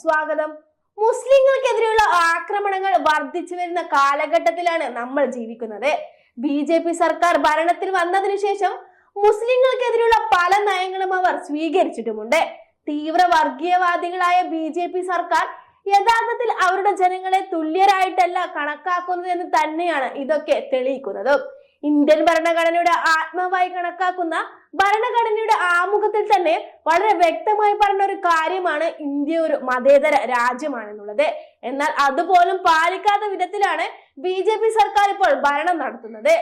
സ്വാഗതം. മുസ്ലിങ്ങൾക്കെതിരെയുള്ള ആക്രമണങ്ങൾ വർദ്ധിച്ചു വരുന്ന കാലഘട്ടത്തിലാണ് നമ്മൾ ജീവിക്കുന്നത്. ബി ജെ പി സർക്കാർ ഭരണത്തിൽ വന്നതിനു ശേഷം മുസ്ലിങ്ങൾക്കെതിരെയുള്ള പല നയങ്ങളും അവർ സ്വീകരിച്ചിട്ടുമുണ്ട്. തീവ്ര വർഗീയവാദികളായ ബി ജെ പി സർക്കാർ യഥാർത്ഥത്തിൽ അവരുടെ ജനങ്ങളെ തുല്യരായിട്ടല്ല കണക്കാക്കുന്നത് എന്ന് തന്നെയാണ് ഇതൊക്കെ തെളിയിക്കുന്നത്. ഇന്ത്യൻ ഭരണഘടനയുടെ ആത്മാവായി കണക്കാക്കുന്ന ഭരണഘടനയുടെ ആമുഖത്തിൽ തന്നെ വളരെ വ്യക്തമായി പറഞ്ഞ ഒരു കാര്യമാണ് ഇന്ത്യ ഒരു മതേതര രാജ്യമാണെന്നുള്ളത്. എന്നാൽ അതുപോലും പാലിക്കാത്ത വിധത്തിലാണ് ബി ജെ പി സർക്കാർ ഇപ്പോൾ ഭരണം നടത്തുന്നത്.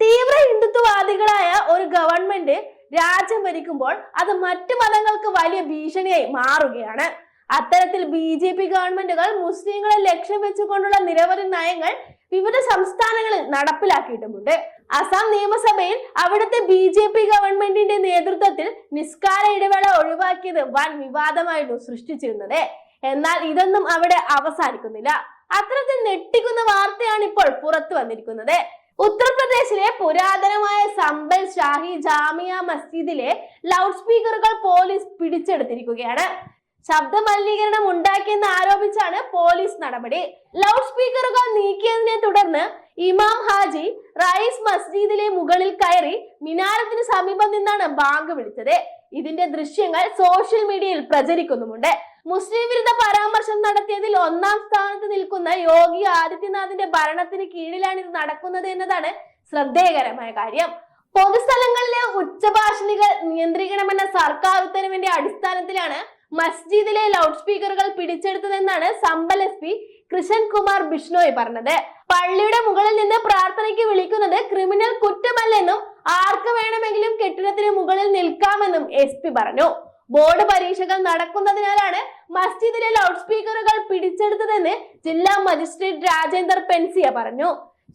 തീവ്ര ഹിന്ദുത്വവാദികളായ ഒരു ഗവൺമെന്റ് രാജ്യം ഭരിക്കുമ്പോൾ അത് മറ്റു മതങ്ങൾക്ക് വലിയ ഭീഷണിയായി മാറുകയാണ്. അത്തരത്തിൽ ബി ജെ പി ഗവൺമെന്റുകൾ മുസ്ലിങ്ങളെ ലക്ഷ്യം വെച്ചുകൊണ്ടുള്ള നിരവധി നയങ്ങൾ വിവിധ സംസ്ഥാനങ്ങളിൽ നടപ്പിലാക്കിയിട്ടുമുണ്ട്. അസം നിയമസഭയിൽ അവിടുത്തെ ബി ജെ പി ഗവൺമെന്റിന്റെ നേതൃത്വത്തിൽ നിസ്കാര ഇടവേള ഒഴിവാക്കിയത് വൻ വിവാദമായിരുന്നു സൃഷ്ടിച്ചിരുന്നത്. എന്നാൽ ഇതൊന്നും അവിടെ അവസാനിക്കുന്നില്ല. അത്തരത്തിൽ ഞെട്ടിക്കുന്ന വാർത്തയാണ് ഇപ്പോൾ പുറത്തു വന്നിരിക്കുന്നത്. ഉത്തർപ്രദേശിലെ പുരാതനമായ സമ്പൽ ഷാഹി ജാമിയ മസ്ജിദിലെ ലൗഡ് സ്പീക്കറുകൾ പോലീസ് പിടിച്ചെടുത്തിരിക്കുകയാണ്. ശബ്ദ മലിനീകരണം ഉണ്ടാക്കിയെന്ന് ആരോപിച്ചാണ് പോലീസ് നടപടി. ലൗഡ് സ്പീക്കറുകൾ നീക്കിയതിനെ തുടർന്ന് ഇമാം ഹാജി റൈസ് മസ്ജിദിലെ മുകളിൽ കയറി മിനാരത്തിന് സമീപം നിന്നാണ് ബാങ്ക് വിളിച്ചത്. ഇതിന്റെ ദൃശ്യങ്ങൾ സോഷ്യൽ മീഡിയയിൽ പ്രചരിക്കുന്നുമുണ്ട്. മുസ്ലിം വിരുദ്ധ പരാമർശം നടത്തിയതിൽ ഒന്നാം സ്ഥാനത്ത് നിൽക്കുന്ന യോഗി ആദിത്യനാഥിന്റെ ഭരണത്തിന് കീഴിലാണ് ഇത് നടക്കുന്നത് എന്നതാണ് ശ്രദ്ധേയകരമായ കാര്യം. പൊതുസ്ഥലങ്ങളിലെ ഉച്ചഭാഷണികൾ നിയന്ത്രിക്കണമെന്ന സർക്കാർ ഉത്തരവിന്റെ അടിസ്ഥാനത്തിലാണ് മസ്ജിദിലെ ലൗഡ് സ്പീക്കറുകൾ പിടിച്ചെടുത്തതെന്നാണ് സമ്പൽ എസ് പി കൃഷൻ കുമാർ ബിഷ്ണോയ് പറഞ്ഞത്. പള്ളിയുടെ മുകളിൽ നിന്ന് പ്രാർത്ഥനയ്ക്ക് വിളിക്കുന്നത് ക്രിമിനൽ കുറ്റമല്ലെന്നും ആർക്ക് വേണമെങ്കിലും കെട്ടിടത്തിന് മുകളിൽ നിൽക്കാമെന്നും എസ് പി പറഞ്ഞു. ബോർഡ് പരീക്ഷകൾ നടക്കുന്നതിനാലാണ് മസ്ജിദിലെ ലൗഡ് സ്പീക്കറുകൾ പിടിച്ചെടുത്തതെന്ന് ജില്ലാ മജിസ്ട്രേറ്റ് രാജേന്ദർ പെൻസിയ പറഞ്ഞു.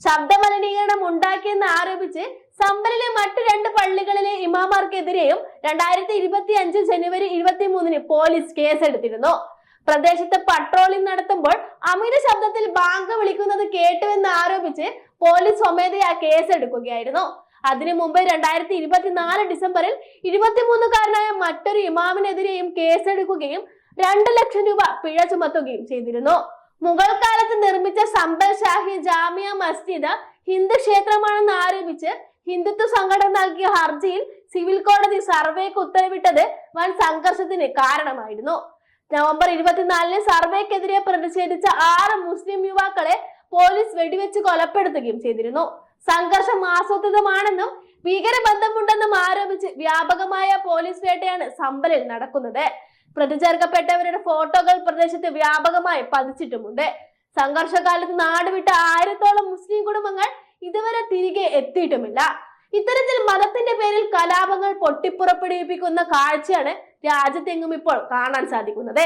ശബ്ദമലിനീകരണം ഉണ്ടാക്കിയെന്ന് ആരോപിച്ച് സമ്പലിലെ മറ്റു രണ്ട് പള്ളികളിലെ ഇമാമാർക്കെതിരെയും രണ്ടായിരത്തി ഇരുപത്തി അഞ്ച് ജനുവരി ഇരുപത്തി മൂന്നിന് പോലീസ് കേസെടുത്തിരുന്നു. പ്രദേശത്ത് പട്രോളിംഗ് നടത്തുമ്പോൾ അമിത ശബ്ദത്തിൽ ബാങ്ക് വിളിക്കുന്നത് കേട്ടുവെന്ന് ആരോപിച്ച് പോലീസ് സ്വമേധയാ കേസെടുക്കുകയായിരുന്നു. അതിനു മുമ്പ് രണ്ടായിരത്തി ഇരുപത്തിനാല് ഡിസംബറിൽ ഇരുപത്തിമൂന്നുകാരനായ മറ്റൊരു ഇമാമിനെതിരെയും കേസെടുക്കുകയും രണ്ട് ലക്ഷം രൂപ പിഴ ചുമത്തുകയും ചെയ്തിരുന്നു. മുഗൾ കാലത്ത് നിർമ്മിച്ച സമ്പൽ ഷാഹി ജാമിയ മസ്ജിദ് ഹിന്ദു ക്ഷേത്രമാണെന്ന് ആരോപിച്ച് ഹിന്ദുത്വ സംഘടന നൽകിയ ഹർജിയിൽ സിവിൽ കോടതി സർവേക്ക് ഉത്തരവിട്ടത് വൻ സംഘർഷത്തിന് കാരണമായിരുന്നു. നവംബർ ഇരുപത്തിനാലിന് സർവേക്കെതിരെ പ്രതിഷേധിച്ച ആറ് മുസ്ലിം യുവാക്കളെ പോലീസ് വെടിവെച്ച് കൊലപ്പെടുത്തുകയും ചെയ്തിരുന്നു. സംഘർഷം ആസൂത്രിതമാണെന്നും ഭീകരബന്ധമുണ്ടെന്നും ആരോപിച്ച് വ്യാപകമായ പോലീസ് വേട്ടയാണ് സമ്പലിൽ നടക്കുന്നത്. പ്രതിചേർക്കപ്പെട്ടവരുടെ ഫോട്ടോകൾ പ്രദേശത്ത് വ്യാപകമായി പതിച്ചിട്ടുമുണ്ട്. സംഘർഷകാലത്ത് നാടുവിട്ട ആയിരത്തോളം മുസ്ലിം കുടുംബങ്ങൾ ഇതുവരെ തിരികെ എത്തിയിട്ടുമില്ല. ഇത്തരത്തിൽ മതത്തിന്റെ പേരിൽ കലാപങ്ങൾ പൊട്ടിപ്പുറപ്പെടുവിപ്പിക്കുന്ന കാഴ്ചയാണ് രാജ്യത്തെങ്ങും ഇപ്പോൾ കാണാൻ സാധിക്കുന്നത്.